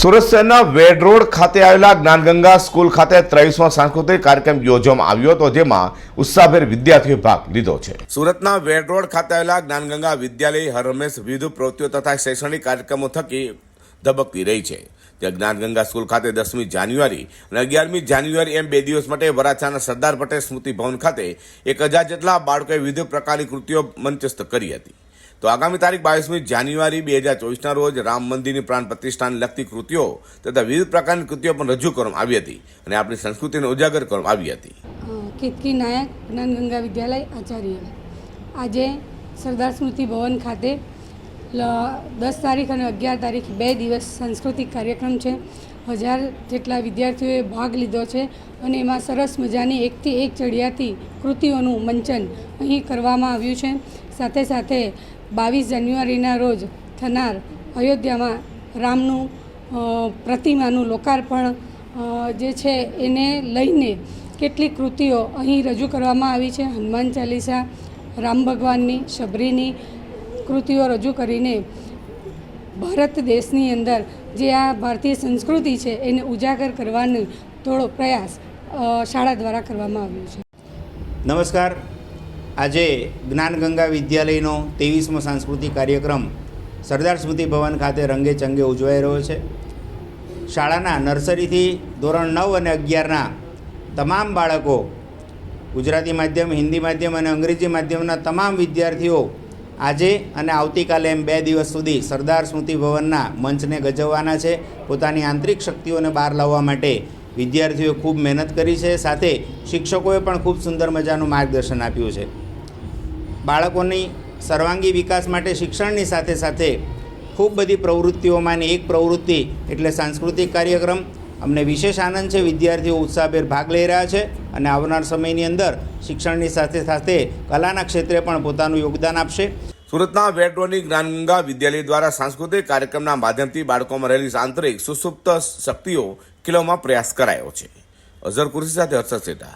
સુરત શહેરના વેડ રોડ ખાતે આવેલા જ્ઞાનગંગા સ્કૂલ ખાતે ત્રેવીસમો સાંસ્કૃતિક કાર્યક્રમ યોજવામાં આવ્યો હતો, જેમાં ઉત્સાહભેર વિદ્યાર્થીઓએ ભાગ લીધો છે. સુરતના વેડ રોડ ખાતે આવેલા જ્ઞાનગંગા વિદ્યાલય હર હંમેશ વિવિધ પ્રવૃત્તિઓ તથા શૈક્ષણિક કાર્યક્રમો થકી ધબકતી રહી છે. ત્યાં જ્ઞાનગંગા સ્કૂલ ખાતે દસમી જાન્યુઆરી અને અગિયારમી જાન્યુઆરી એમ બે દિવસ માટે વરાછાના સરદાર પટેલ સ્મૃતિ ભવન ખાતે એક હજાર જેટલા બાળકોએ વિવિધ પ્રકારની કૃતિઓ મંચસ્થ કરી હતી. તો આગામી તારીખ બાવીસમી જાન્યુઆરી બે હજાર ચોવીસના રોજ રામ મંદિરની પ્રાણ પ્રતિષ્ઠાને લગતી કૃતિઓ તથા વિવિધ પ્રકારની કૃતિઓ પણ રજૂ કરવામાં આવી હતી અને આપણી સંસ્કૃતિને ઉજાગર કરવામાં આવી હતી. કેતકી નાયક જ્ઞાનગંગા વિદ્યાલય આચાર્ય. આજે સરદાર સ્મૃતિ ભવન ખાતે દસ તારીખ અને અગિયાર તારીખ બે દિવસ સાંસ્કૃતિક કાર્યક્રમ છે. હજાર જેટલા વિદ્યાર્થીઓએ ભાગ લીધો છે અને એમાં સરસ મજાની એકથી એક ચડિયાતી કૃતિઓનું મંચન અહીં કરવામાં આવ્યું છે. સાથે સાથે બાવીસ જાન્યુઆરીના રોજ થનાર અયોધ્યામાં રામનું પ્રતિમાનું લોકાર્પણ જે છે એને લઈને કેટલીક કૃતિઓ અહીં રજૂ કરવામાં આવી છે. હનુમાન ચાલીસા, રામ ભગવાનની, શબરીની કૃતિઓ રજૂ કરીને ભારત દેશની અંદર જે આ ભારતીય સંસ્કૃતિ છે એને ઉજાગર કરવાનો થોડો પ્રયાસ શાળા દ્વારા કરવામાં આવ્યો છે. નમસ્કાર. આજે જ્ઞાનગંગા વિદ્યાલયનો ત્રેવીસમો સાંસ્કૃતિક કાર્યક્રમ સરદાર સ્મૃતિ ભવન ખાતે રંગે ચંગે ઉજવાઈ રહ્યો છે. શાળાના નર્સરીથી ધોરણ નવ અને અગિયારના તમામ બાળકો ગુજરાતી માધ્યમ, હિન્દી માધ્યમ અને અંગ્રેજી માધ્યમના તમામ વિદ્યાર્થીઓ આજે અને આવતીકાલે એમ બે દિવસ સુધી સરદાર સ્મૃતિ ભવનના મંચને ગજવવાના છે. પોતાની આંતરિક શક્તિઓને બહાર લાવવા માટે વિદ્યાર્થીઓએ ખૂબ મહેનત કરી છે. સાથે શિક્ષકોએ પણ ખૂબ સુંદર મજાનું માર્ગદર્શન આપ્યું છે. બાળકોની સર્વાંગી વિકાસ માટે શિક્ષણની સાથે સાથે ખૂબ બધી પ્રવૃત્તિઓમાંની એક પ્રવૃત્તિ એટલે સાંસ્કૃતિક કાર્યક્રમ. અમને વિશેષ આનંદ છે, વિદ્યાર્થીઓ ઉત્સાહભેર ભાગ લઈ રહ્યા છે અને આવનાર સમયની અંદર શિક્ષણની સાથે સાથે કલાના ક્ષેત્રે પણ પોતાનું યોગદાન આપશે. સુરતના વેડ રોડની જ્ઞાનગંગા વિદ્યાલય દ્વારા સાંસ્કૃતિક કાર્યક્રમના માધ્યમથી બાળકોમાં રહેલી આંતરિક સુસુપ્ત શક્તિઓ ખીલવવામાં પ્રયાસ કરાયો છે. અઝર કુર્સી સાથે હર્ષદ સેઠા